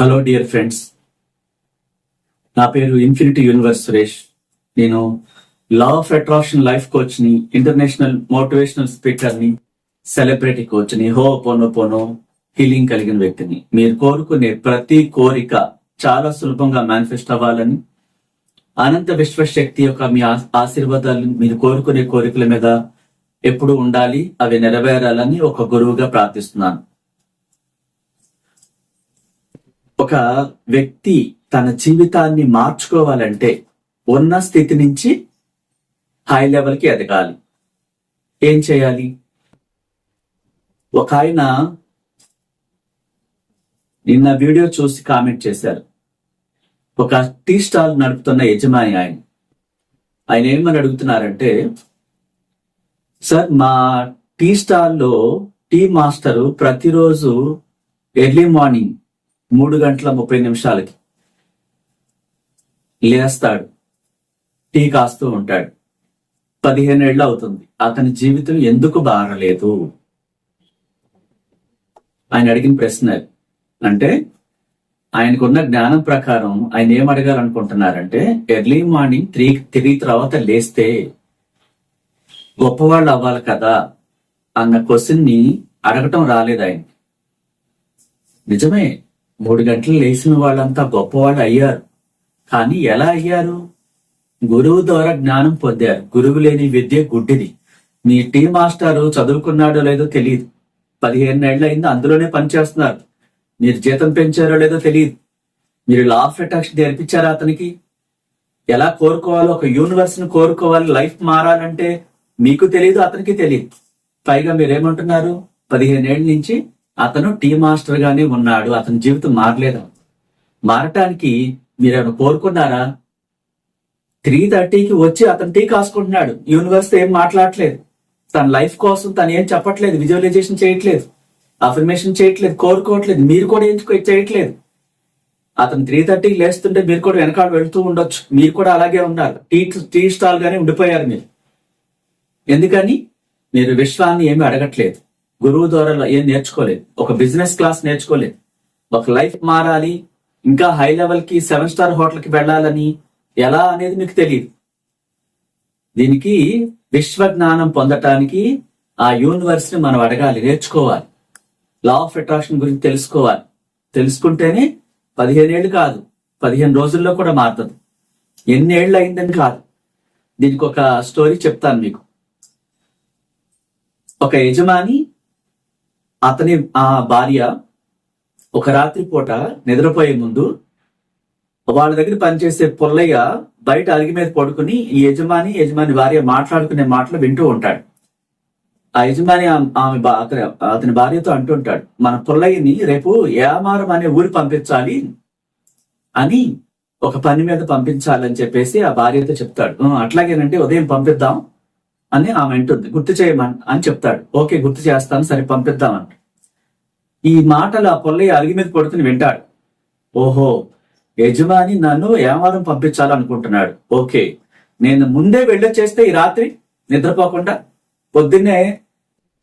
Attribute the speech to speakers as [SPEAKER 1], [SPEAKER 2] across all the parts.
[SPEAKER 1] Hello dear friends నా పేరు infinity universe Suresh. నేను లా ఆఫ్ అట్రాక్షన్ లైఫ్ కోచ్ని ఇంటర్నేషనల్ మోటివేషనల్ స్పీకర్ని సెలబ్రిటీ కోచ్ని హో పోనో పోనో హీలింగ్ కలిగిన వ్యక్తిని. మీరు కోరుకునే ప్రతి కోరిక చాలా సులభంగా మేనిఫెస్ట్ అవ్వాలని అనంత విశ్వశక్తి యొక్క మీ ఆశీర్వాదాలు మీరు కోరుకునే కోరికల మీద ఎప్పుడు ఉండాలి అవి నెరవేరాలని ఒక గురువుగా ప్రార్థిస్తున్నాను. ఒక వ్యక్తి తన జీవితాన్ని మార్చుకోవాలంటే ఉన్న స్థితి నుంచి హై లెవెల్కి ఎదగాలి. ఏం చేయాలి? ఒక ఆయన నిన్న వీడియో చూసి కామెంట్ చేశారు. ఒక టీ స్టాల్ నడుపుతున్న యజమాని ఆయన. ఆయన ఏమని అడుగుతున్నారంటే సార్ మా టీ స్టాల్లో టీ మాస్టరు ప్రతిరోజు ఎర్లీ మార్నింగ్ మూడు గంటల ముప్పై నిమిషాలకి లేస్తాడు. టీ కాస్తూ ఉంటాడు. పదిహేనేళ్ళు అవుతుంది. అతని జీవితం ఎందుకు బారలేదు ఆయన అడిగిన ప్రశ్న అంటే ఆయనకున్న జ్ఞానం ప్రకారం ఆయన ఏం అడగాలనుకుంటున్నారంటే ఎర్లీ మార్నింగ్ త్రీ త్రీ తర్వాత లేస్తే గొప్పవాళ్ళు అవ్వాలి కదా అన్న క్వశ్చన్ని అడగటం రాలేదు ఆయన నిజమే. మూడు గంటలు లేచిన వాళ్ళంతా గొప్పవాళ్ళు అయ్యారు. కానీ ఎలా అయ్యారు? గురువు ద్వారా జ్ఞానం పొందారు. గురువు లేని విద్య గుడ్డిది. మీ టీ మాస్టారు చదువుకున్నాడో లేదో తెలియదు. పదిహేను ఏళ్ళు అయింది అందులోనే పనిచేస్తున్నారు. మీరు జీతం పెంచారో లేదో తెలియదు. మీరు లా ఆఫ్ అట్రాక్షన్ నేర్పించారా అతనికి? ఎలా కోరుకోవాలో ఒక యూనివర్స్ని కోరుకోవాలి లైఫ్ మారాలంటే మీకు తెలియదు అతనికి తెలియదు పైగా మీరేమంటున్నారు? పదిహేను ఏళ్ళ నుంచి అతను టీ మాస్టర్ గానే ఉన్నాడు అతని జీవితం మారలేదు. మారటానికి మీరేమైనా కోరుకున్నారా? త్రీ థర్టీకి వచ్చి అతను టీ కాసుకుంటున్నాడు. యూనివర్స్ ఏం మాట్లాడట్లేదు. తన లైఫ్ కోసం తను ఏం చెప్పట్లేదు విజువలైజేషన్ చేయట్లేదు అఫర్మేషన్ చేయట్లేదు కోరుకోవట్లేదు మీరు కూడా ఏం చేయట్లేదు. అతను త్రీ థర్టీకి లేస్తుంటే మీరు కూడా వెనకాల వెళ్తూ ఉండొచ్చు. మీరు కూడా అలాగే ఉన్నారు. టీ టీ స్టాల్ గానే ఉండిపోయారు మీరు. ఎందుకని? మీరు విశ్వాన్ని ఏమీ అడగట్లేదు. గురువు ద్వారా ఏం నేర్చుకోలేదు. ఒక బిజినెస్ క్లాస్ నేర్చుకోలేదు. ఒక లైఫ్ మారాలి ఇంకా హై లెవెల్కి సెవెన్ స్టార్ హోటల్కి వెళ్ళాలని ఎలా అనేది మీకు తెలియదు దీనికి విశ్వ జ్ఞానం పొందటానికి ఆ యూనివర్స్ని మనం అడగాలి నేర్చుకోవాలి. లా ఆఫ్ అట్రాక్షన్ గురించి తెలుసుకోవాలి. తెలుసుకుంటేనే పదిహేను ఏళ్ళు కాదు పదిహేను రోజుల్లో కూడా మారుతుంది. ఎన్ని ఏళ్ళు అయిందని కాదు. దీనికి ఒక స్టోరీ చెప్తాను మీకు. ఒక యజమాని అతని ఆ భార్య ఒక రాత్రి పూట నిద్రపోయే ముందు వాళ్ళ దగ్గర పనిచేసే పుల్లయ్య బయట అలిగి మీద పడుకుని ఈ యజమాని యజమాని భార్య మాట్లాడుకునే మాటలు వింటూ ఉంటాడు. ఆ యజమాని ఆమె- ఆమె అతని అతని భార్యతో అంటుంటాడు మన పుల్లయ్యని రేపు యామారం అనే ఊరు పంపించాలి అని ఒక పని మీద పంపించాలని చెప్పేసి ఆ భార్యతో చెప్తాడు. అట్లాగేనంటే ఉదయం పంపిద్దాం. అని ఆమె అంటుంది. గుర్తు చేయమని అని చెప్తాడు. ఓకే గుర్తు చేస్తాను సరే పంపిద్దామంట ఈ మాటలు ఆ పొల్లయ్య అలిగి మీద పడుతుని వింటాడు. ఓహో యజమాని నన్ను ఏమారం పంపించాలనుకుంటున్నాడు? ఓకే నేను ముందే వెళ్ళొచ్చేస్తే ఈ రాత్రి నిద్రపోకుండా పొద్దున్నే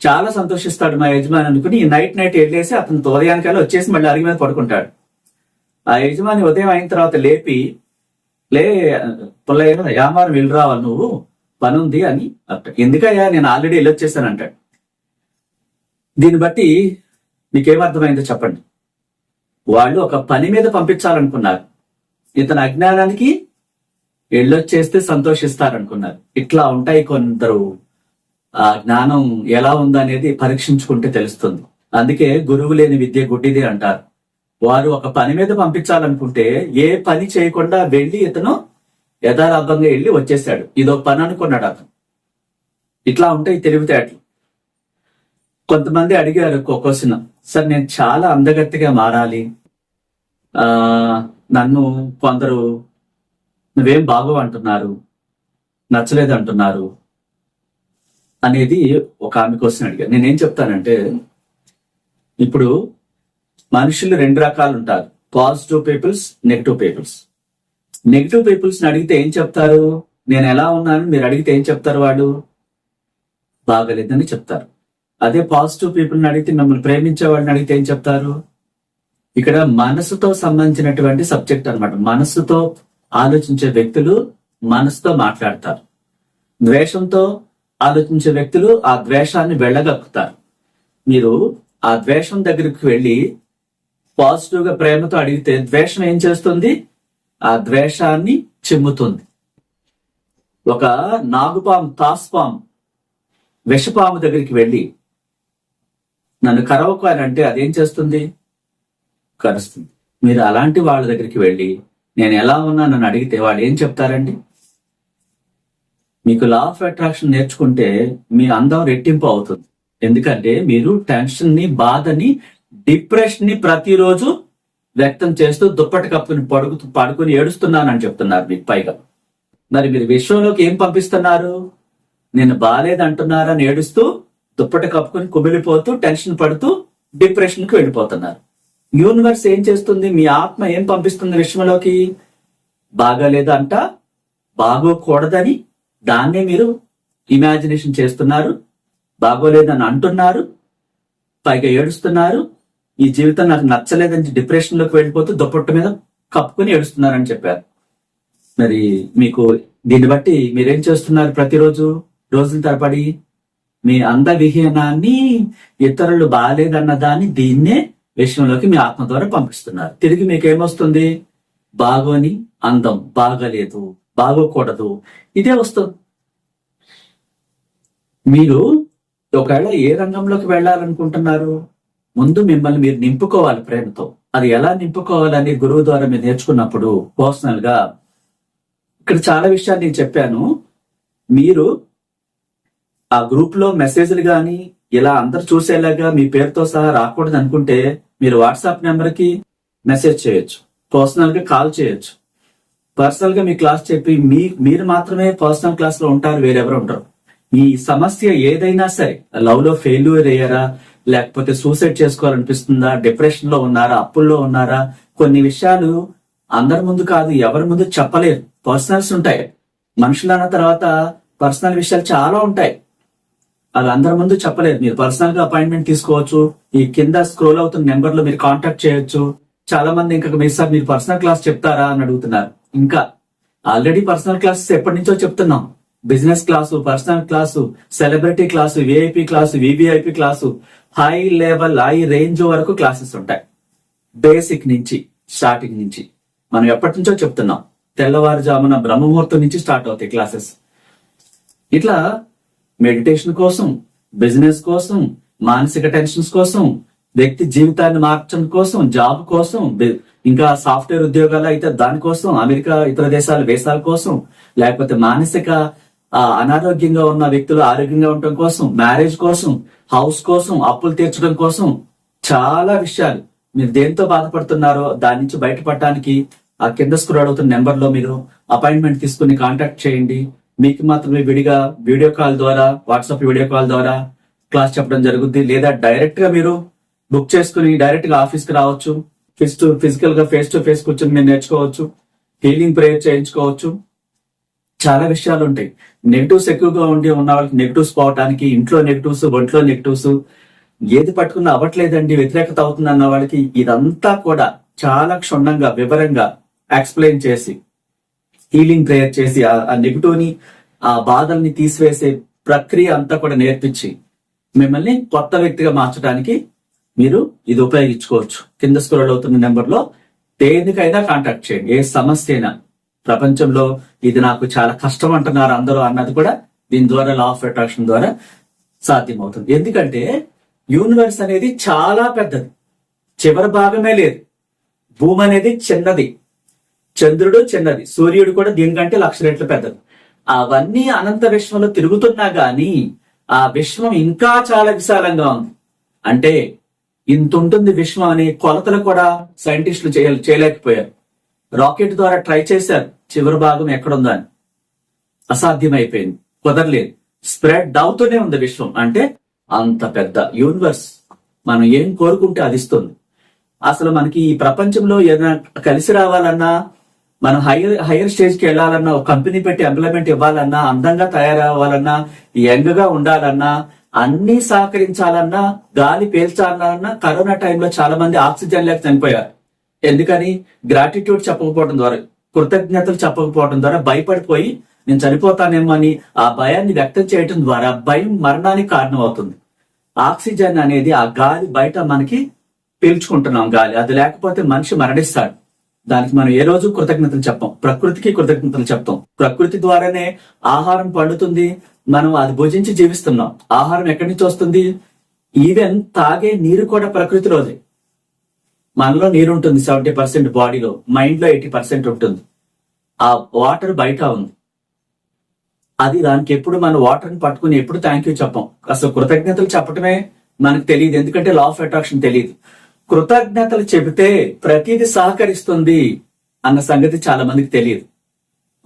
[SPEAKER 1] చాలా సంతోషిస్తాడు మా యజమాని అనుకుని ఈ నైట్ నైట్ వెళ్ళేసి అతను ఉదయానికల్లా వచ్చేసి మళ్ళీ అరిగి మీద పడుకుంటాడు. ఆ యజమాని ఉదయం అయిన తర్వాత లేపి లే పుల్లయ్య యామారం వెళ్ళి రావాలి నువ్వు? పని ఉంది అని అర్థం. ఎందుకయ్యా? నేను ఆల్రెడీ వెళ్ళొచ్చేసాను అంటాడు. దీన్ని బట్టి మీకేమర్థమైందో చెప్పండి. వాళ్ళు ఒక పని మీద పంపించాలనుకున్నారు. ఇతని అజ్ఞానానికి వెళ్ళొచ్చేస్తే సంతోషిస్తారనుకున్నారు. ఇట్లా ఉంటాయి కొందరు. ఆ జ్ఞానం ఎలా ఉందనేది పరీక్షించుకుంటే తెలుస్తుంది. అందుకే గురువు లేని విద్య గుడ్డిది అంటారు. వారు ఒక పని మీద పంపించాలనుకుంటే ఏ పని చేయకుండా వెళ్ళి ఇతను యథాలాభంగా వెళ్ళి వచ్చేసాడు ఇదో పని అనుకున్నాడు అతను. ఇట్లా ఉంటాయి తెలివితేటలు. కొంతమంది అడిగారు క్వశ్చన్ సార్ నేను చాలా అందగత్తిగా మారాలి. ఆ నన్ను కొందరు నువ్వేం బాగో అంటున్నారు నచ్చలేదు అంటున్నారు అనేది ఒక ఆమె క్వశ్చన్ అడిగారు. నేనేం చెప్తానంటే ఇప్పుడు మనుషులు రెండు రకాలు ఉంటారు. Positive peoples negative peoples. Negative peoples అడిగితే ఏం చెప్తారు? నేను ఎలా ఉన్నాను మీరు అడిగితే ఏం చెప్తారు వాళ్ళు? బాగలేదని చెప్తారు. అదే పాజిటివ్ పీపుల్ని అడిగితే మిమ్మల్ని ప్రేమించే వాళ్ళని అడిగితే ఏం చెప్తారు? ఇక్కడ మనసుతో సంబంధించినటువంటి సబ్జెక్ట్ అన్నమాట. మనసుతో ఆలోచించే వ్యక్తులు మనసుతో మాట్లాడతారు. ద్వేషంతో ఆలోచించే వ్యక్తులు ఆ ద్వేషాన్ని వెళ్ళగక్కుతారు. మీరు ఆ ద్వేషం దగ్గరికి వెళ్ళి పాజిటివ్గా ప్రేమతో అడిగితే ద్వేషం ఏం చేస్తుంది? ఆ ద్వేషాన్ని చిమ్ముతుంది. ఒక నాగుపాము తాస్పాము విషపాము దగ్గరికి వెళ్ళి నన్ను కరవకు అని అంటే అదేం చేస్తుంది? కరుస్తుంది. మీరు అలాంటి వాళ్ళ దగ్గరికి వెళ్ళి నేను ఎలా ఉన్నా నన్ను అడిగితే వాళ్ళు ఏం చెప్తారండి? మీకు లా ఆఫ్ అట్రాక్షన్ నేర్చుకుంటే మీ అందం రెట్టింపు అవుతుంది. ఎందుకంటే మీరు టెన్షన్ని బాధని డిప్రెషన్ని ప్రతిరోజు వ్యక్తం చేస్తూ దుప్పటి కప్పుని పడుకు పడుకుని ఏడుస్తున్నానని చెప్తున్నారు మీకు పైగా. మరి మీరు విశ్వంలోకి ఏం పంపిస్తున్నారు? నేను బాగాలేదంటున్నారని ఏడుస్తూ దుప్పటి కప్పుకొని కుమిలిపోతూ టెన్షన్ పడుతూ డిప్రెషన్కి వెళ్ళిపోతున్నారు. యూనివర్స్ ఏం చేస్తుంది? మీ ఆత్మ ఏం పంపిస్తుంది విశ్వంలోకి? బాగాలేదంట బాగోకూడదని దాన్నే మీరు ఇమాజినేషన్ చేస్తున్నారు. బాగోలేదని అంటున్నారు. పైగా ఏడుస్తున్నారు. ఈ జీవితం నాకు నచ్చలేదని డిప్రెషన్లోకి వెళ్ళిపోతూ దుప్పట్టు మీద కప్పుకొని ఏడుస్తున్నారని చెప్పారు. మరి మీకు దీన్ని బట్టి మీరేం చేస్తున్నారు ప్రతిరోజు? రోజుల తరబడి మీ అంద విహీనాన్ని ఇతరులు బాగాలేదన్న దాన్ని దీన్నే విషయంలోకి మీ ఆత్మ ద్వారా పంపిస్తున్నారు. తిరిగి మీకేమొస్తుంది? బాగోని అందం బాగలేదు బాగోకూడదు. ఇదే వస్తుంది. మీరు ఒకవేళ ఏ రంగంలోకి వెళ్ళాలనుకుంటున్నారు? ముందు మిమ్మల్ని మీరు నింపుకోవాలి ప్రేమతో. అది ఎలా నింపుకోవాలని గురువు ద్వారా మీరు నేర్చుకున్నప్పుడు పర్సనల్గా ఇక్కడ చాలా విషయాలు నేను చెప్పాను. మీరు ఆ గ్రూప్లో మెసేజ్లు కానీ ఇలా అందరు చూసేలాగా మీ పేరుతో సహా రాకూడదు అనుకుంటే మీరు వాట్సాప్ నెంబర్కి మెసేజ్ చేయొచ్చు. పర్సనల్గా కాల్ చేయొచ్చు. పర్సనల్గా మీ క్లాస్ చెప్పి మీ మీరు మాత్రమే పర్సనల్ క్లాస్లో ఉంటారు వేరెవరు ఉంటారు ఈ సమస్య ఏదైనా సరే లవ్లో ఫెయిల్యూర్ అయ్యారా లేకపోతే సూసైడ్ చేసుకోవాలనిపిస్తుందా? డిప్రెషన్లో ఉన్నారా? అప్పుల్లో ఉన్నారా? కొన్ని విషయాలు అందరి ముందు కాదు ఎవరి ముందు చెప్పలేరు. పర్సనల్స్ ఉంటాయి. మనుషులు అన్న తర్వాత పర్సనల్ విషయాలు చాలా ఉంటాయి. అది అందరి ముందు చెప్పలేదు మీరు పర్సనల్గా అపాయింట్మెంట్ తీసుకోవచ్చు. ఈ కింద స్క్రోల్ అవుతున్న నెంబర్లో మీరు కాంటాక్ట్ చేయొచ్చు. చాలా మంది ఇంకా మీ సార్ మీరు పర్సనల్ క్లాస్ చెప్తారా అని అడుగుతున్నారు. ఇంకా ఆల్రెడీ పర్సనల్ క్లాసెస్ ఎప్పటి నుంచో చెప్తున్నాం. Business class personal class celebrity class VIP class VVIP class high level high range వరకు క్లాసెస్ ఉంటాయి. బేసిక్ నుంచి స్టార్టింగ్ నుంచి. మనం ఎప్పటి నుంచో చెప్తున్నాం తెల్లవారుజామున బ్రహ్మముహూర్తం నుంచి స్టార్ట్ అవుతాయి క్లాసెస్. ఇట్లా మెడిటేషన్ కోసం బిజినెస్ కోసం మానసిక టెన్షన్స్ కోసం వ్యక్తి జీవితాన్ని మార్చడం కోసం జాబ్ కోసం ఇంకా సాఫ్ట్వేర్ ఉద్యోగాలు అయితే దానికోసం అమెరికా ఇతర దేశాల వేసాల కోసం లేకపోతే మానసిక అనారోగ్యంగా ఉన్న వ్యక్తులు ఆరోగ్యంగా ఉండటం కోసం మ్యారేజ్ కోసం హౌస్ కోసం అప్పులు తీర్చడం కోసం చాలా విషయాలు. మీరు దేంతో బాధపడుతున్నారో దాని నుంచి బయటపడటానికి ఆ కింద స్క్రోల్ అవుతున్న నెంబర్లో మీరు అపాయింట్మెంట్ తీసుకుని కాంటాక్ట్ చేయండి. మీకు మాత్రమే విడిగా వీడియో కాల్ ద్వారా వాట్సాప్ వీడియో కాల్ ద్వారా క్లాస్ చెప్పడం జరుగుద్ది. లేదా డైరెక్ట్గా మీరు బుక్ చేసుకుని డైరెక్ట్గా ఆఫీస్కి రావచ్చు. ఫిస్ టు ఫిజికల్గా ఫేస్ టు ఫేస్ కూర్చొని మీరు నేర్చుకోవచ్చు. హీలింగ్ ప్రేయర్ చేయించుకోవచ్చు. చాలా విషయాలు ఉంటాయి నెగిటివ్స్ ఎక్కువగా ఉండి ఉన్న వాళ్ళకి నెగిటివ్స్ పోవటానికి ఇంట్లో నెగిటివ్స్ ఒంట్లో నెగిటివ్స్ ఏది పట్టుకున్నా అవ్వట్లేదండి వ్యతిరేకత అవుతుంది అన్న వాళ్ళకి ఇదంతా కూడా చాలా క్షుణ్ణంగా వివరంగా ఎక్స్ప్లెయిన్ చేసి హీలింగ్ ప్రేయర్ చేసి ఆ- ఆ ఆ బాధల్ని తీసివేసే ప్రక్రియ అంతా కూడా నేర్పించి మిమ్మల్ని కొత్త వ్యక్తిగా మార్చడానికి మీరు ఇది ఉపయోగించుకోవచ్చు. కింద స్క్రోల్ అవుతున్న నెంబర్లో దేనికైనా కాంటాక్ట్ చేయండి. ఏ సమస్య అయినా. ప్రపంచంలో ఇది నాకు చాలా కష్టం అంటున్నారు అందరూ అన్నది కూడా దీని ద్వారా లా ఆఫ్ అట్రాక్షన్ ద్వారా సాధ్యమవుతుంది. ఎందుకంటే యూనివర్స్ అనేది చాలా పెద్దది. చివరి భాగమే లేదు. భూమి అనేది చిన్నది. చంద్రుడు చిన్నది. సూర్యుడు కూడా దీనికంటే లక్ష రెట్లు పెద్దది. అవన్నీ అనంత విశ్వంలో తిరుగుతున్నా గాని ఆ విశ్వం ఇంకా చాలా విశాలంగా ఉంది. అంటే ఇంత ఉంటుంది విశ్వం అనే కొలతలు కూడా సైంటిస్టులు చేయ చేయలేకపోయారు. రాకెట్ ద్వారా ట్రై చేశారు. చివరి భాగం ఎక్కడుందని అని. అసాధ్యమైపోయింది. కుదరలేదు. స్ప్రెడ్ అవుతూనే ఉంది విశ్వం. అంటే అంత పెద్ద యూనివర్స్ మనం ఏం కోరుకుంటే అది ఇస్తుంది. అసలు మనకి ఈ ప్రపంచంలో ఏదైనా కలిసి రావాలన్నా మనం హైయర్ హైయర్ స్టేజ్కి వెళ్ళాలన్నా ఒక కంపెనీ పెట్టి ఎంప్లాయ్మెంట్ ఇవ్వాలన్నా అందంగా తయారవ్వాలన్నా యంగ్గా ఉండాలన్నా అన్ని సహకరించాలన్నా గాలి పీల్చాలన్నా కరోనా టైంలో చాలా మంది ఆక్సిజన్ లేక చనిపోయారు. ఎందుకని గ్రాటిట్యూడ్ చెప్పకపోవడం ద్వారా కృతజ్ఞతలు చెప్పకపోవడం ద్వారా భయపడిపోయి నేను చనిపోతానేమో అని ఆ భయాన్ని వ్యక్తం చేయడం ద్వారా భయం మరణానికి కారణం అవుతుంది ఆక్సిజన్ అనేది ఆ గాలి బయట మనకి పీల్చుకుంటున్నాం గాలి. అది లేకపోతే మనిషి మరణిస్తాడు. దానికి మనం ఏ రోజు కృతజ్ఞతలు చెప్పం. ప్రకృతికి కృతజ్ఞతలు చెప్తాం. ప్రకృతి ద్వారానే ఆహారం పండుతుంది. మనం అది భుజించి జీవిస్తున్నాం. ఆహారం ఎక్కడి నుంచి వస్తుంది? ఈవెన్ తాగే నీరు కూడా ప్రకృతిలోదే. మనలో నీరు ఉంటుంది సెవెంటీ పర్సెంట్ బాడీలో మైండ్లో ఎయిటీ పర్సెంట్ ఉంటుంది. ఆ వాటర్ బయట ఉంది. అది దానికి ఎప్పుడు మన వాటర్ని పట్టుకుని ఎప్పుడు థ్యాంక్ యూ చెప్పం. అసలు కృతజ్ఞతలు చెప్పటమే మనకు తెలియదు. ఎందుకంటే లా ఆఫ్ అట్రాక్షన్ తెలియదు. కృతజ్ఞతలు చెబితే ప్రతిదీ సహకరిస్తుంది అన్న సంగతి చాలా మందికి తెలియదు.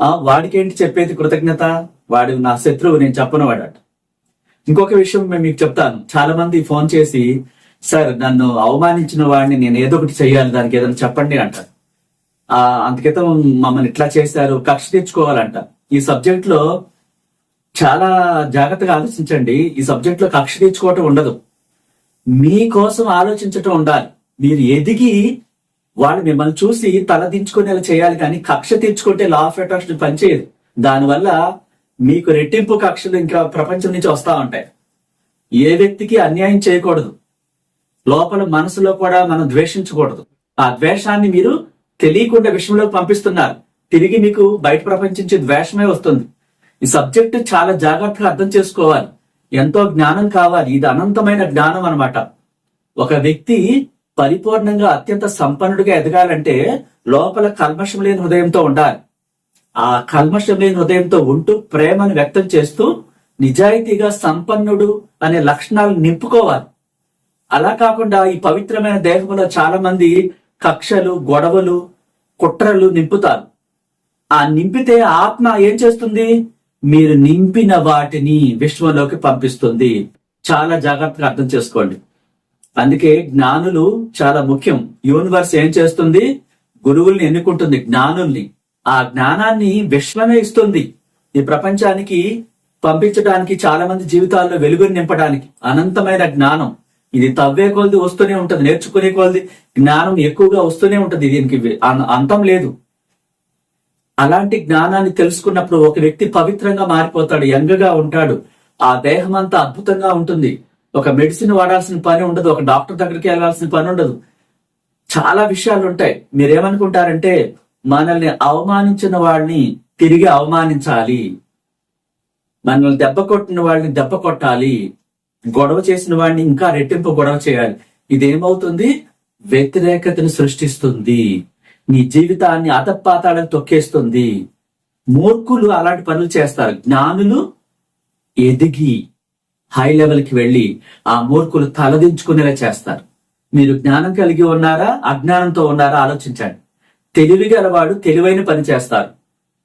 [SPEAKER 1] ఆ వాడికి ఏంటి చెప్పేది కృతజ్ఞత? వాడు నా శత్రువు నేను చెప్పను వాడట ఇంకొక విషయం మేము మీకు చెప్తాను. చాలా మంది ఫోన్ చేసి సార్ నన్ను అవమానించిన వాడిని నేను ఏదో ఒకటి చెయ్యాలి దానికి ఏదైనా చెప్పండి అంటారు. ఆ అంతకితం మమ్మల్ని ఇట్లా చేశారు కక్ష తెచ్చుకోవాలంట ఈ సబ్జెక్ట్లో చాలా జాగ్రత్తగా ఆలోచించండి. ఈ సబ్జెక్ట్లో కక్ష తెచ్చుకోవటం ఉండదు. మీకోసం ఆలోచించటం ఉండాలి. మీరు ఎదిగి వాళ్ళు మిమ్మల్ని చూసి తల దించుకునేలా చేయాలి కానీ కక్ష తెచ్చుకుంటే లా ఆఫ్ అట్రాక్షన్ పనిచేయదు. దానివల్ల మీకు రెట్టింపు కక్షలు ఇంకా ప్రపంచం నుంచి వస్తా ఉంటాయి. ఏ వ్యక్తికి అన్యాయం చేయకూడదు. లోపల మనసులో కూడా మనం ద్వేషించకూడదు. ఆ ద్వేషాన్ని మీరు తెలియకుండా విషయంలోకి పంపిస్తున్నారు. తిరిగి మీకు బయట ప్రపంచించి ద్వేషమే వస్తుంది. ఈ సబ్జెక్ట్ చాలా జాగ్రత్తగా అర్థం చేసుకోవాలి. ఎంతో జ్ఞానం కావాలి. ఇది అనంతమైన జ్ఞానం అన్నమాట. ఒక వ్యక్తి పరిపూర్ణంగా అత్యంత సంపన్నుడిగా ఎదగాలంటే లోపల కల్మషం లేని హృదయంతో ఉండాలి. ఆ కల్మషం లేని హృదయంతో ఉంటూ ప్రేమను వ్యక్తం చేస్తూ నిజాయితీగా సంపన్నుడు అనే లక్షణాలు నింపుకోవాలి. అలా కాకుండా ఈ పవిత్రమైన దేహంలో చాలా మంది కక్షలు గొడవలు కుట్రలు నింపుతారు. ఆ నింపితే ఆత్మ ఏం చేస్తుంది? మీరు నింపిన వాటిని విశ్వంలోకి పంపిస్తుంది. చాలా జాగ్రత్తగా అర్థం చేసుకోండి. అందుకే జ్ఞానులు చాలా ముఖ్యం. యూనివర్స్ ఏం చేస్తుంది? గురువుల్ని ఎన్నుకుంటుంది జ్ఞానుల్ని. ఆ జ్ఞానాన్ని విశ్వమే ఇస్తుంది. ఈ ప్రపంచానికి పంపించడానికి చాలా మంది జీవితాల్లో వెలుగుని నింపడానికి అనంతమైన జ్ఞానం. ఇది తవ్వే కొలది వస్తూనే ఉంటది నేర్చుకునే కొలది జ్ఞానం ఎక్కువగా వస్తూనే ఉంటది దీనికి. అంతం లేదు. అలాంటి జ్ఞానాన్ని తెలుసుకున్నప్పుడు ఒక వ్యక్తి పవిత్రంగా మారిపోతాడు యంగగా ఉంటాడు. ఆ దేహం అంతా అద్భుతంగా ఉంటుంది. ఒక మెడిసిన్ వాడాల్సిన పని ఉండదు ఒక డాక్టర్ దగ్గరికి వెళ్ళాల్సిన పని ఉండదు. చాలా విషయాలు ఉంటాయి. మీరేమనుకుంటారంటే మనల్ని అవమానించిన వాళ్ళని తిరిగి అవమానించాలి. మనల్ని దెబ్బ కొట్టిన వాళ్ళని దెబ్బ కొట్టాలి. గొడవ చేసిన వాడిని ఇంకా రెట్టింపు గొడవ చేయాలి. ఇదేమవుతుంది? వ్యతిరేకతను సృష్టిస్తుంది. నీ జీవితాన్ని అతపాతాలను తొక్కేస్తుంది. మూర్ఖులు అలాంటి పనులు చేస్తారు. జ్ఞానులు ఎదిగి హై లెవెల్కి వెళ్ళి ఆ మూర్ఖులు తలదించుకునేలా చేస్తారు. మీరు జ్ఞానం కలిగి ఉన్నారా? అజ్ఞానంతో ఉన్నారా? ఆలోచించండి. తెలివి గలవాడు తెలివైన పని చేస్తారు.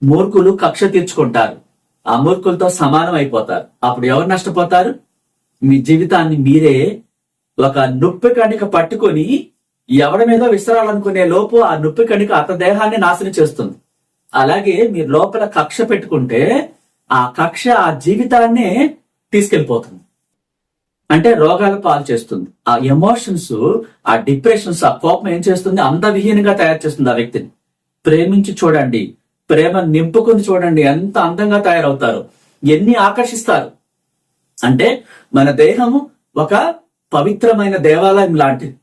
[SPEAKER 1] మూర్ఖులు కక్ష తీర్చుకుంటారు. ఆ మూర్ఖులతో సమానం అయిపోతారు. అప్పుడు ఎవరు నష్టపోతారు? మీ జీవితాన్ని మీరే ఒక నొప్పి కణిక పట్టుకొని ఎవడి మీద విసరాలనుకునే లోపు ఆ నొప్పి కణిక అత దేహాన్ని నాశనం చేస్తుంది. అలాగే మీరు లోపల కక్ష పెట్టుకుంటే ఆ కక్ష ఆ జీవితాన్నే తీసుకెళ్ళిపోతుంది అంటే రోగాల పాలు చేస్తుంది. ఆ ఎమోషన్స్ ఆ డిప్రెషన్స్ ఆ కోపం ఏం చేస్తుంది? అందవిహీనంగా తయారు చేస్తుంది ఆ వ్యక్తిని. ప్రేమించి చూడండి. ప్రేమ నింపుకుని చూడండి. ఎంత అందంగా తయారవుతారు. ఎన్ని ఆకర్షిస్తారు. అంటే మన దేహము ఒక పవిత్రమైన దేవాలయం లాంటిది.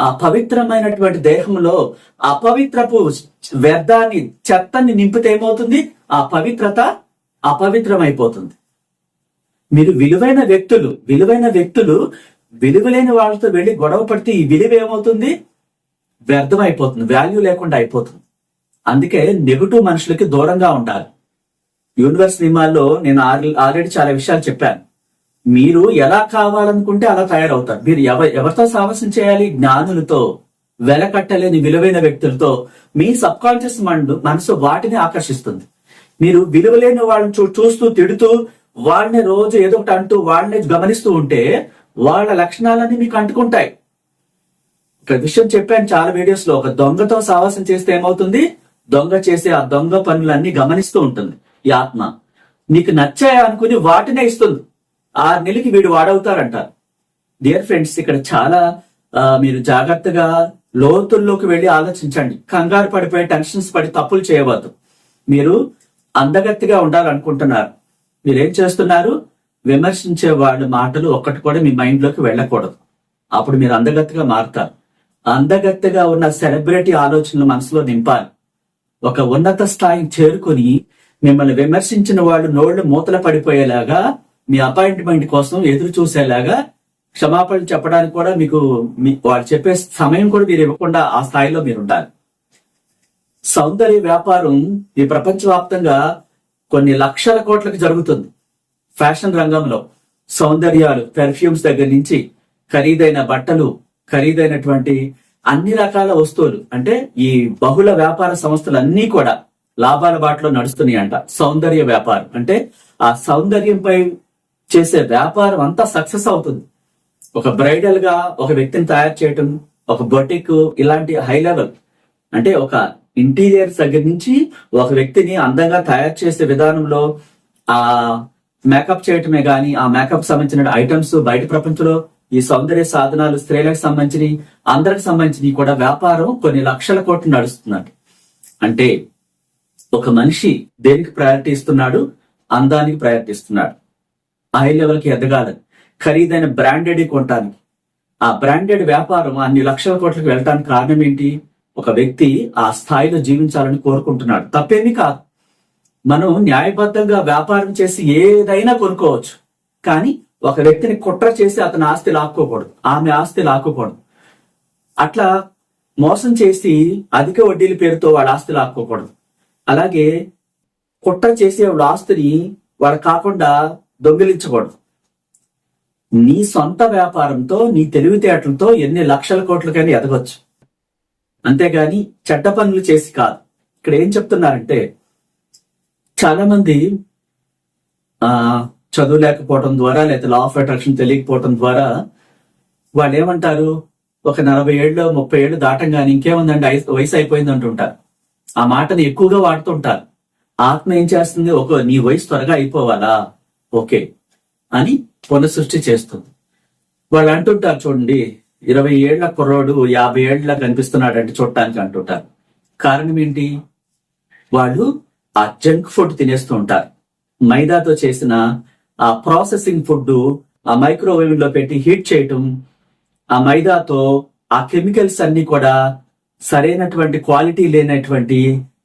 [SPEAKER 1] ఆ పవిత్రమైనటువంటి దేహంలో అపవిత్రపు వ్యర్థాన్ని చెత్తని నింపితే ఏమవుతుంది? ఆ పవిత్రత అపవిత్రమైపోతుంది. మీరు విలువైన వ్యక్తులు విలువైన వ్యక్తులు విలువలేని వాళ్ళతో వెళ్ళి గొడవ పడితే ఈ విలువ ఏమవుతుంది? వ్యర్థం అయిపోతుంది వాల్యూ లేకుండా అయిపోతుంది. అందుకే నెగటివ్ మనుషులకి దూరంగా ఉండాలి. యూనివర్స్ నియమాల్లో నేను ఆల్రెడీ చాలా విషయాలు చెప్పాను. మీరు ఎలా కావాలనుకుంటే అలా తయారవుతారు. మీరు ఎవ ఎవరితో సాహసం చేయాలి? జ్ఞానులతో వెలకట్టలేని విలువైన వ్యక్తులతో మీ సబ్ కాన్షియస్ మైండ్ మనసు వాటిని ఆకర్షిస్తుంది. మీరు విలువలేని వాళ్ళని చూ చూస్తూ తిడుతూ వాళ్ళని రోజు ఏదో ఒకటి అంటూ వాళ్ళని గమనిస్తూ ఉంటే వాళ్ళ లక్షణాలన్నీ మీకు అంటుకుంటాయి. ఒక విషయం చెప్పాను చాలా వీడియోస్లో ఒక దొంగతో సావాసం చేస్తే ఏమవుతుంది? దొంగ చేసే ఆ దొంగ పనులన్నీ గమనిస్తూ ఉంటుంది. ఈ ఆత్మ. నీకు నచ్చాయి అనుకుని వాటినే ఇస్తుంది. ఆరు నెలలకి వీడు వాడవుతారంటారు. డియర్ ఫ్రెండ్స్ ఇక్కడ చాలా మీరు జాగ్రత్తగా లోతుల్లోకి వెళ్ళి ఆలోచించండి. కంగారు పడిపోయి టెన్షన్స్ పడి తప్పులు చేయవద్దు. మీరు అందగత్తిగా ఉండాలనుకుంటున్నారు. మీరేం చేస్తున్నారు? విమర్శించే వాళ్ళ మాటలు ఒక్కటి కూడా మీ మైండ్లోకి వెళ్ళకూడదు. అప్పుడు మీరు అందగత్తిగా మారుతారు. అందగత్తిగా ఉన్న సెలబ్రిటీ ఆలోచనలు మనసులో నింపాలి. ఒక ఉన్నత స్థాయికి చేరుకుని మిమ్మల్ని విమర్శించిన వాళ్ళు నోళ్ళు మూతల పడిపోయేలాగా మీ అపాయింట్మెంట్ కోసం ఎదురు చూసేలాగా క్షమాపణ చెప్పడానికి కూడా మీకు మీ వాళ్ళు చెప్పే సమయం కూడా మీరు ఇవ్వకుండా ఆ స్థాయిలో మీరు ఉండాలి. సౌందర్య వ్యాపారం ఈ ప్రపంచవ్యాప్తంగా కొన్ని లక్షల కోట్లకు జరుగుతుంది. ఫ్యాషన్ రంగంలో సౌందర్యాలు పెర్ఫ్యూమ్స్ దగ్గర నుంచి ఖరీదైన బట్టలు ఖరీదైనటువంటి అన్ని రకాల వస్తువులు అంటే ఈ బహుళ వ్యాపార సంస్థలు అన్నీ కూడా లాభాల బాటలో నడుస్తున్నాయి అంట సౌందర్య వ్యాపారం అంటే ఆ సౌందర్యంపై చేసే వ్యాపారం అంతా సక్సెస్ అవుతుంది. ఒక బ్రైడల్గా ఒక వ్యక్తిని తయారు చేయటం ఒక బొటిక్ ఇలాంటి హై లెవెల్ అంటే ఒక ఇంటీరియర్ దగ్గర నుంచి ఒక వ్యక్తిని అందంగా తయారు చేసే విధానంలో ఆ మేకప్ చేయటమే గాని ఆ మేకప్ సంబంధించిన ఐటమ్స్ బయట ప్రపంచంలో ఈ సౌందర్య సాధనాలు స్త్రీలకు సంబంధించి అందరికి సంబంధించి కూడా వ్యాపారం కొన్ని లక్షల కోట్లు నడుస్తున్నాడు అంటే ఒక మనిషి దేనికి ప్రయారిటీ ఇస్తున్నాడు? అందానికి ప్రయారిటీ ఇస్తున్నాడు. హై లెవెల్కి ఎదగాలని ఖరీదైన బ్రాండెడ్ కొనటానికి. ఆ బ్రాండెడ్ వ్యాపారం అన్ని లక్షల కోట్లకు వెళ్ళడానికి కారణం ఏంటి? ఒక వ్యక్తి ఆ స్థాయిలో జీవించాలని కోరుకుంటున్నాడు. తప్పేమీ కాదు. మనం న్యాయబద్ధంగా వ్యాపారం చేసి ఏదైనా కొనుక్కోవచ్చు. కానీ ఒక వ్యక్తిని కుట్ర చేసి అతని ఆస్తి లాక్కోకూడదు. ఆమె ఆస్తి లాక్కోకూడదు. అట్లా మోసం చేసి అధిక వడ్డీల పేరుతో వాడి ఆస్తి లాక్కోకూడదు. అలాగే కుట్ర చేసే వాడి ఆస్తిని వాడు కాకుండా దొంగిలించకూడదు. నీ సొంత వ్యాపారంతో నీ తెలివితేటలతో ఎన్ని లక్షల కోట్లకైనా ఎదగొచ్చు. అంతేగాని చెడ్డ పనులు చేసి కాదు. ఇక్కడ ఏం చెప్తున్నారంటే చాలా మంది ఆ చదువు లేకపోవడం ద్వారా లేదా లా ఆఫ్ అట్రాక్షన్ తెలియకపోవడం ద్వారా వాళ్ళు ఏమంటారు ఒక నలభై ఏళ్ళు ముప్పై ఏళ్ళు దాటంగానే ఇంకేముందండి? వయసు అయిపోయింది అంటుంటారు. ఆ మాటని ఎక్కువగా వాడుతుంటారు. ఆత్మ ఏం చేస్తుంది? ఒక నీ వయసు త్వరగా అయిపోవాలా? ఓకే అని పునఃసృష్టి చేస్తుంది. వాళ్ళు అంటుంటారు చూడండి ఇరవై ఏళ్ళ కుర్రోడు యాభై ఏళ్ళ కనిపిస్తున్నాడు అంటే చూడటానికి అంటుంటారు. కారణం ఏంటి? వాళ్ళు ఆ జంక్ ఫుడ్ తినేస్తూ ఉంటారు. మైదాతో చేసిన ఆ ప్రాసెసింగ్ ఫుడ్ ఆ మైక్రోవేవ్లో పెట్టి హీట్ చేయటం ఆ మైదాతో ఆ కెమికల్స్ అన్ని కూడా సరైనటువంటి క్వాలిటీ లేనటువంటి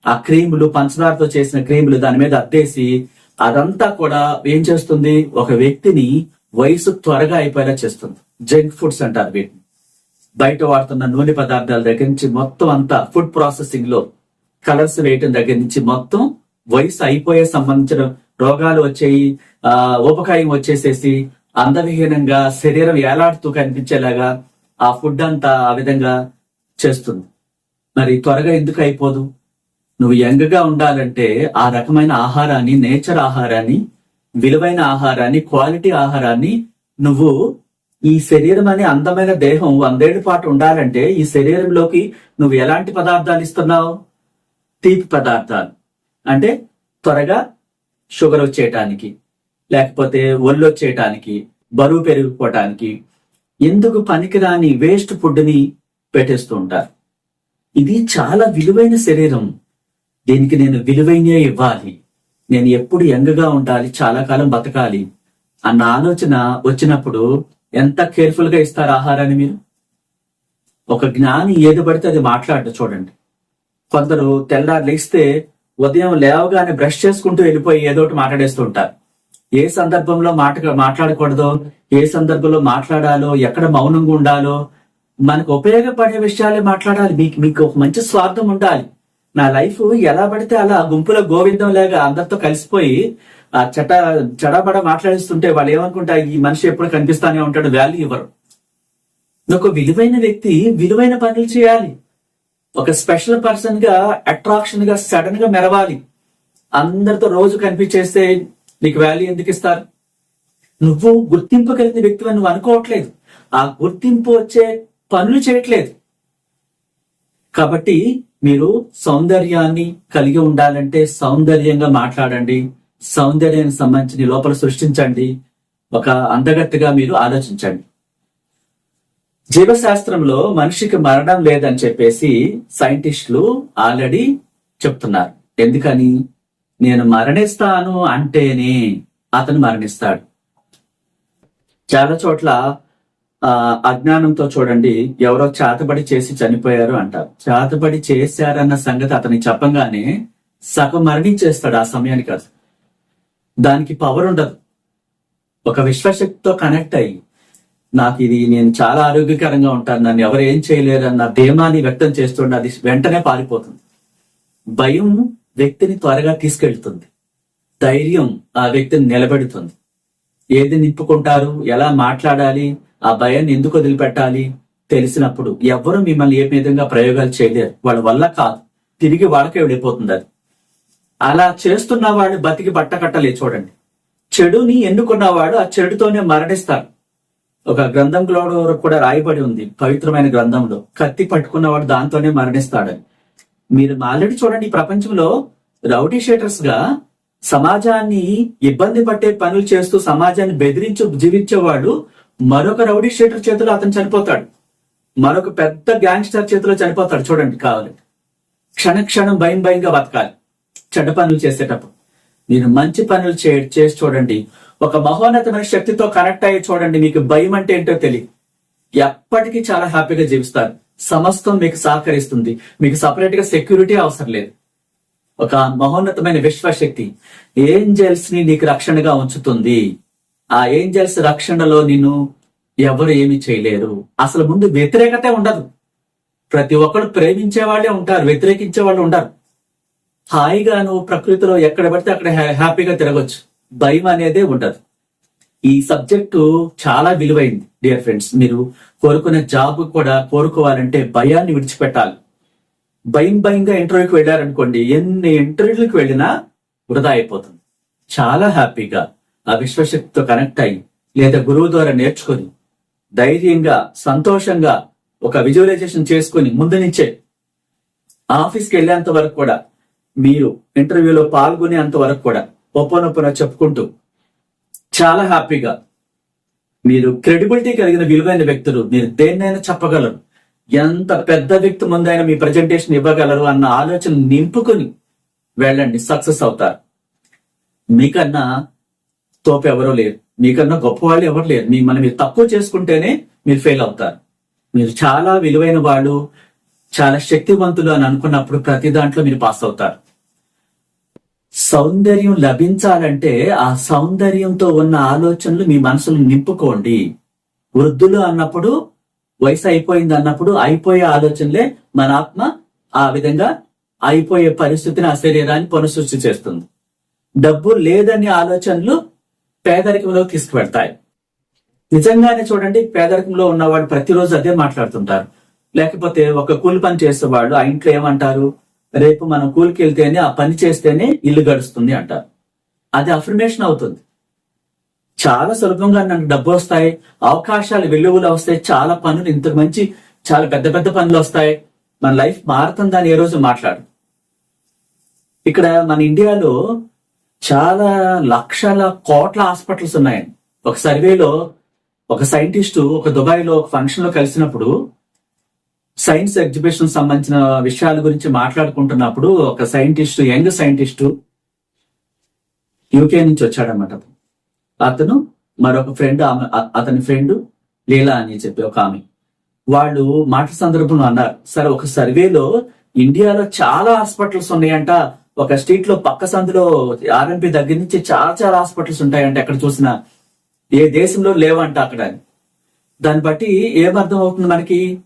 [SPEAKER 1] ఆ క్రీములు పంచదారతో చేసిన క్రీములు దాని మీద అద్దేసి అదంతా కూడా ఏం చేస్తుంది? ఒక వ్యక్తిని వయసు త్వరగా అయిపోయేలా చేస్తుంది. జంక్ ఫుడ్స్ అంటారు వీటిని. బయట వాడుతున్న నూనె పదార్థాల దగ్గర నుంచి మొత్తం అంతా ఫుడ్ ప్రాసెసింగ్లో కలర్స్ వేయటం దగ్గర నుంచి మొత్తం వయసు అయిపోయే సంబంధించిన రోగాలు వచ్చేయి ఆ ఉపకాయం వచ్చేసేసి అందవిహీనంగా శరీరం ఏలాడుతూ కనిపించేలాగా ఆ ఫుడ్ అంతా ఆ విధంగా చేస్తుంది. మరి త్వరగా ఎందుకు అయిపోదు? నువ్వు యంగ్గా ఉండాలంటే ఆ రకమైన ఆహారాన్ని నేచర్ ఆహారాన్ని విలువైన ఆహారాన్ని క్వాలిటీ ఆహారాన్ని నువ్వు ఈ శరీరం అనే అందమైన దేహం వందేళ్ళ పాటు ఉండాలంటే ఈ శరీరంలోకి నువ్వు ఎలాంటి పదార్థాలు ఇస్తున్నావు? తీపి పదార్థాలు. అంటే త్వరగా షుగర్ వచ్చేయటానికి లేకపోతే ఒళ్ళు వచ్చేయటానికి బరువు పెరిగిపోవటానికి ఎందుకు పనికిరాని వేస్ట్ ఫుడ్ని పెట్టేస్తూ ఉంటారు? ఇది చాలా విలువైన శరీరం. దీనికి నేను విలువైన ఇవ్వాలి. నేను ఎప్పుడు యంగ్గా ఉండాలి చాలా కాలం బతకాలి అన్న ఆలోచన వచ్చినప్పుడు ఎంత కేర్ఫుల్గా ఇస్తారు ఆహారాన్ని మీరు? ఒక జ్ఞాని ఏది పడితే అది మాట్లాడట చూడండి. కొందరు తెల్లారు లేస్తే ఉదయం లేవగానే బ్రష్ చేసుకుంటూ వెళ్ళిపోయి ఏదో ఒకటి మాట్లాడేస్తూ ఉంటారు. ఏ సందర్భంలో మాట మాట్లాడకూడదో ఏ సందర్భంలో మాట్లాడాలో ఎక్కడ మౌనంగా ఉండాలో మనకు ఉపయోగపడే విషయాలే మాట్లాడాలి. మీకు మీకు ఒక మంచి స్వార్థం ఉండాలి. నా లైఫ్ ఎలా పడితే అలా గుంపులో గోవిందం లేక అందరితో కలిసిపోయి ఆ చట చడబడ మాట్లాడిస్తుంటే వాళ్ళు ఏమనుకుంటా ఈ మనిషి ఎప్పుడు కనిపిస్తానే ఉంటాడు వాల్యూ ఇవ్వరు. ఒక విలువైన వ్యక్తి విలువైన పనులు చేయాలి. ఒక స్పెషల్ పర్సన్గా అట్రాక్షన్గా సడన్గా మెరవాలి. అందరితో రోజు కనిపించేస్తే నీకు వాల్యూ ఎందుకు ఇస్తారు? నువ్వు గుర్తింపు కలిగిన వ్యక్తి నువ్వు అనుకోవట్లేదు. ఆ గుర్తింపు వచ్చే పనులు చేయట్లేదు. కాబట్టి మీరు సౌందర్యాన్ని కలిగి ఉండాలంటే సౌందర్యంగా మాట్లాడండి. సౌందర్యానికి సంబంధించి లోపల సృష్టించండి. ఒక అందగట్టుగా మీరు ఆలోచించండి. జీవశాస్త్రంలో మనిషికి మరణం లేదని చెప్పేసి సైంటిస్టులు ఆల్రెడీ చెప్తున్నారు. ఎందుకని? నేను మరణిస్తాను అంటేనే అతను మరణిస్తాడు. చాలా చోట్ల అజ్ఞానంతో చూడండి ఎవరో చేతబడి చేసి చనిపోయారు అంటారు. చేతబడి చేశారన్న సంగతి అతనికి చెప్పంగానే సగం మరణించేస్తాడు ఆ సమయానికి అది దానికి పవర్ ఉండదు. ఒక విశ్వశక్తితో కనెక్ట్ అయ్యి నాకు ఇది నేను చాలా ఆరోగ్యకరంగా ఉంటాను నన్ను ఎవరు ఏం చేయలేరు అన్న ధీమాన్ని వ్యక్తం చేస్తుండే అది వెంటనే పారిపోతుంది. భయం వ్యక్తిని త్వరగా తీసుకెళ్తుంది. ధైర్యం ఆ వ్యక్తిని నిలబెడుతుంది. ఏది నింపుకుంటారు? ఎలా మాట్లాడాలి? ఆ భయాన్ని ఎందుకు వదిలిపెట్టాలి? తెలిసినప్పుడు ఎవ్వరు మిమ్మల్ని ఏ విధంగా ప్రయోగాలు చేయలేరు. వాళ్ళ వల్ల కాదు. తిరిగి వాళ్ళకే వెళ్ళిపోతుంది అది. అలా చేస్తున్న వాడు బతికి బట్టకట్టలే చూడండి. చెడుని ఎన్నుకున్నవాడు ఆ చెడుతోనే మరణిస్తాడు ఒక గ్రంథంలో కూడా రాయబడి ఉంది. పవిత్రమైన గ్రంథంలో కత్తి పట్టుకున్నవాడు దాంతోనే మరణిస్తాడని. మీరు ఆల్రెడీ చూడండి ఈ ప్రపంచంలో రౌడీ షేటర్స్గా సమాజాన్ని ఇబ్బంది పట్టే పనులు చేస్తూ సమాజాన్ని బెదిరించు జీవించేవాడు మరొక రౌడీ షేటర్ చేతిలో అతను చనిపోతాడు. మరొక పెద్ద గ్యాంగ్స్టర్ చేతిలో చనిపోతాడు. చూడండి కావాలి. క్షణ క్షణం భయం భయంగా బతకాలి. చెడ్డ పనులు చేసేటప్పుడు. మీరు మంచి పనులు చే చేసి చూడండి. ఒక మహోన్నతమైన శక్తితో కనెక్ట్ అయ్యి చూడండి. మీకు భయం అంటే ఏంటో తెలియదు. ఎప్పటికీ చాలా హ్యాపీగా జీవిస్తారు. సమస్తం మీకు సహకరిస్తుంది. మీకు సపరేట్గా సెక్యూరిటీ అవసరం లేదు. ఒక మహోన్నతమైన విశ్వశక్తి. ఏంజల్స్ని నీకు రక్షణగా ఉంచుతుంది. ఆ ఏంజల్స్ రక్షణలో నిన్ను ఎవరు ఏమి చేయలేరు. అసలు ముందు వ్యతిరేకత ఉండదు. ప్రతి ఒక్కరు ప్రేమించే వాళ్ళే ఉంటారు వ్యతిరేకించే వాళ్ళు ఉండరు. హాయిగా నువ్వు ప్రకృతిలో ఎక్కడ పడితే అక్కడ హ్యాపీగా తిరగొచ్చు. భయం అనేదే ఉండదు. ఈ సబ్జెక్టు చాలా విలువైంది డియర్ ఫ్రెండ్స్. మీరు కోరుకునే జాబ్ కూడా కోరుకోవాలంటే భయాన్ని విడిచిపెట్టాలి. భయం భయంగా ఇంటర్వ్యూకి వెళ్ళారనుకోండి ఎన్ని ఇంటర్వ్యూలకు వెళ్ళినా వృధా అయిపోతుంది. చాలా హ్యాపీగా. ఆ విశ్వశక్తితో కనెక్ట్ అయ్యి లేదా గురువు ద్వారా నేర్చుకొని ధైర్యంగా సంతోషంగా ఒక విజువలైజేషన్ చేసుకుని ముందు నుంచే ఆఫీస్కి వెళ్ళేంత వరకు కూడా మీరు ఇంటర్వ్యూలో పాల్గొనేంత వరకు కూడా ఒప్పనొప్పన చెప్పుకుంటూ చాలా హ్యాపీగా మీరు క్రెడిబిలిటీ కలిగిన విలువైన వ్యక్తులు మీరు దేన్నైనా చెప్పగలరు. ఎంత పెద్ద వ్యక్తి ముందైనా మీ ప్రజెంటేషన్ ఇవ్వగలరు అన్న ఆలోచన నింపుకొని వెళ్ళండి సక్సెస్ అవుతారు. మీకన్నా తోపు ఎవరూ లేరు. మీకన్నా గొప్ప వాళ్ళు ఎవరు లేరు. మిమ్మల్ని మీరు తక్కువ చేసుకుంటేనే మీరు ఫెయిల్ అవుతారు. మీరు చాలా విలువైన వాళ్ళు చాలా శక్తివంతులు అని అనుకున్నప్పుడు ప్రతి దాంట్లో మీరు పాస్ అవుతారు. సౌందర్యం లభించాలంటే ఆ సౌందర్యంతో ఉన్న ఆలోచనలు మీ మనసులో నింపుకోండి. వృద్ధులు అన్నప్పుడు వయసు అయిపోయింది అన్నప్పుడు అయిపోయే ఆలోచనలే మన ఆత్మ ఆ విధంగా అయిపోయే పరిస్థితిని ఆ శరీరాన్ని పునఃసృష్టి చేస్తుంది. డబ్బు లేదని ఆలోచనలు పేదరికంలో తీసుకువెడతాయి. నిజంగానే చూడండి పేదరికంలో ఉన్నవాడు ప్రతిరోజు అదే మాట్లాడుతుంటారు. లేకపోతే ఒక కూలి పని చేసేవాడు ఆ ఇంట్లో ఏమంటారు? రేపు మనం కూలికి వెళ్తేనే ఆ పని చేస్తేనే ఇల్లు గడుస్తుంది అంటారు. అది అఫర్మేషన్ అవుతుంది. చాలా సులభంగా నాకు డబ్బు వస్తాయి అవకాశాలు వెలువలు వస్తాయి చాలా పనులు ఇంతకు మంచి చాలా పెద్ద పెద్ద పనులు వస్తాయి. మన లైఫ్ మారుతుందని ఏ రోజు మాట్లాడు ఇక్కడ మన ఇండియాలో చాలా లక్షల కోట్ల హాస్పిటల్స్ ఉన్నాయండి ఒక సర్వేలో ఒక సైంటిస్టు ఒక దుబాయ్లో ఒక ఫంక్షన్లో కలిసినప్పుడు సైన్స్ ఎగ్జిబిషన్ సంబంధించిన విషయాల గురించి మాట్లాడుకుంటున్నప్పుడు ఒక సైంటిస్ట్ యంగ్ సైంటిస్టు యూకే నుంచి వచ్చాడనమాట అతను. మరొక ఫ్రెండ్ ఆమె అతని ఫ్రెండ్ లీలా అని చెప్పి ఒక ఆమె. వాళ్ళు మాట సందర్భంలో అన్నారు సరే ఒక సర్వేలో ఇండియాలో చాలా హాస్పిటల్స్ ఉన్నాయంట. ఒక స్ట్రీట్లో పక్క సందులో ఆర్ఎంపీ దగ్గర నుంచి చాలా చాలా హాస్పిటల్స్ ఉంటాయంటే ఎక్కడ చూసినా ఏ దేశంలో లేవంట అక్కడ. దాన్ని బట్టి ఏమర్థం అవుతుంది మనకి?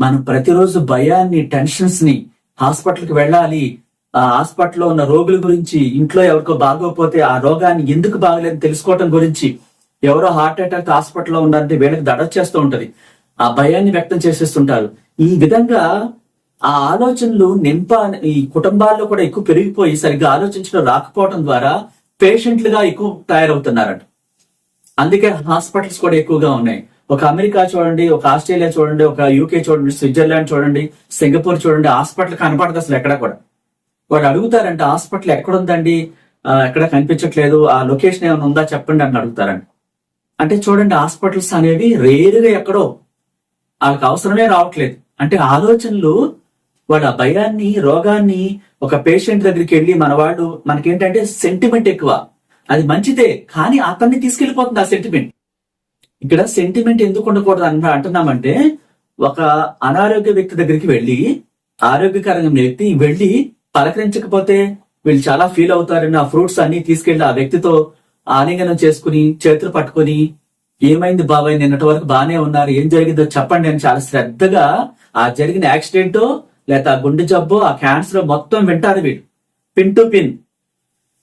[SPEAKER 1] మనం ప్రతిరోజు భయాన్ని టెన్షన్స్ని హాస్పిటల్కి వెళ్ళాలి. ఆ హాస్పిటల్లో ఉన్న రోగుల గురించి ఇంట్లో ఎవరికో బాగోకపోతే ఆ రోగాన్ని ఎందుకు బాగలేదని తెలుసుకోవటం గురించి ఎవరో హార్ట్ అటాక్ హాస్పిటల్లో ఉన్నారంటే వీళ్ళకి దడొచ్చేస్తూ ఉంటది. ఆ భయాన్ని వ్యక్తం చేసేస్తుంటారు. ఈ విధంగా ఆ ఆలోచనలు నింప ఈ కుటుంబాల్లో కూడా ఎక్కువ పెరిగిపోయి సరిగ్గా ఆలోచించడం రాకపోవడం ద్వారా పేషెంట్లుగా ఎక్కువ తయారవుతున్నారట. అందుకే హాస్పిటల్స్ కూడా ఎక్కువగా ఉన్నాయి. ఒక అమెరికా చూడండి ఒక ఆస్ట్రేలియా చూడండి ఒక యూకే చూడండి స్విట్జర్లాండ్ చూడండి సింగపూర్ చూడండి హాస్పిటల్ కనపడదు అసలు ఎక్కడ కూడా. వాళ్ళు అడుగుతారంట హాస్పిటల్ ఎక్కడ ఉందండి ఎక్కడ కనిపించట్లేదు? ఆ లొకేషన్ ఏమైనా ఉందా చెప్పండి అని అడుగుతారంట. అంటే చూడండి హాస్పిటల్స్ అనేవి రేరుగా ఎక్కడో. వాళ్ళకి అవసరమే రావట్లేదు. అంటే ఆలోచనలు వాళ్ళ భయాన్ని రోగాన్ని ఒక పేషెంట్ దగ్గరికి వెళ్ళి మనవాడు మనకేంటంటే సెంటిమెంట్ ఎక్కువ. అది మంచిదే కానీ అతన్ని తీసుకెళ్ళిపోతుంది ఆ సెంటిమెంట్ ఇక్కడ సెంటిమెంట్ ఎందుకు ఉండకూడదు అంట అంటున్నామంటే ఒక అనారోగ్య వ్యక్తి దగ్గరికి వెళ్ళి ఆరోగ్యకరంగా వ్యక్తి వెళ్ళి పలకరించకపోతే వీళ్ళు చాలా ఫీల్ అవుతారని ఆ ఫ్రూట్స్ అన్ని తీసుకెళ్ళి ఆ వ్యక్తితో ఆలింగనం చేసుకుని చేతులు పట్టుకుని ఏమైంది బాబాయ్ నిన్నటి వరకు బాగానే ఉన్నారు ఏం జరిగిందో చెప్పండి అని చాలా శ్రద్ధగా ఆ జరిగిన యాక్సిడెంట్ లేక ఆ గుండె జబ్బు ఆ క్యాన్సర్ మొత్తం వింటారు వీళ్ళు. Pin to pin.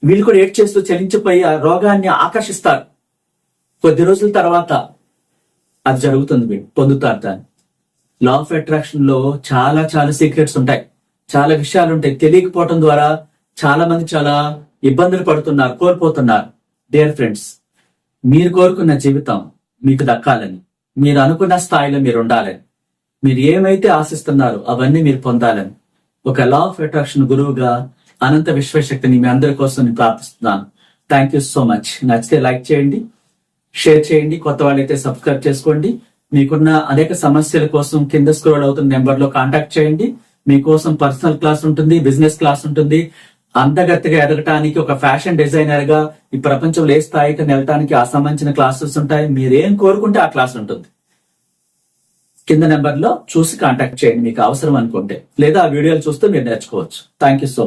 [SPEAKER 1] వీళ్ళు కూడా ఏడ్ చేస్తూ చలించిపోయి ఆ రోగాన్ని ఆకర్షిస్తారు. కొద్ది రోజుల తర్వాత అది జరుగుతుంది వీళ్ళు పొందుతారు దాన్ని. లా ఆఫ్ అట్రాక్షన్లో చాలా చాలా సీక్రెట్స్ ఉంటాయి. చాలా విషయాలు ఉంటాయి. తెలియకపోవటం ద్వారా చాలా మంది చాలా ఇబ్బందులు పడుతున్నారు కోల్పోతున్నారు. డియర్ ఫ్రెండ్స్ మీరు కోరుకున్న జీవితం మీకు దక్కాలని మీరు అనుకున్న స్థాయిలో మీరు ఉండాలని. మీరు ఏమైతే ఆశిస్తున్నారో అవన్నీ మీరు పొందాలని ఒక లా ఆఫ్ అట్రాక్షన్ గురువుగా అనంత విశ్వశక్తిని మీ అందరి కోసం నేను ప్రార్థిస్తున్నాను. థ్యాంక్ యూ సో మచ్ నచ్చితే లైక్ చేయండి షేర్ చేయండి కొత్త వాళ్ళైతే సబ్స్క్రైబ్ చేసుకోండి. మీకున్న అనేక సమస్యల కోసం కింద స్క్రోల్ అవుతున్న నెంబర్లో కాంటాక్ట్ చేయండి. మీకోసం పర్సనల్ క్లాస్ ఉంటుంది బిజినెస్ క్లాస్ ఉంటుంది. అందగత్తగా ఎదగటానికి ఒక ఫ్యాషన్ డిజైనర్గా ఈ ప్రపంచంలో ఏ స్థాయికి నెలటానికి ఆ సంబంధించిన క్లాసెస్ ఉంటాయి. మీరేం కోరుకుంటే ఆ క్లాస్ ఉంటుంది. కింద నెంబర్లో చూసి కాంటాక్ట్ చేయండి మీకు అవసరం అనుకుంటే. లేదా ఆ వీడియోలు చూస్తే మీరు నేర్చుకోవచ్చు. Thank you so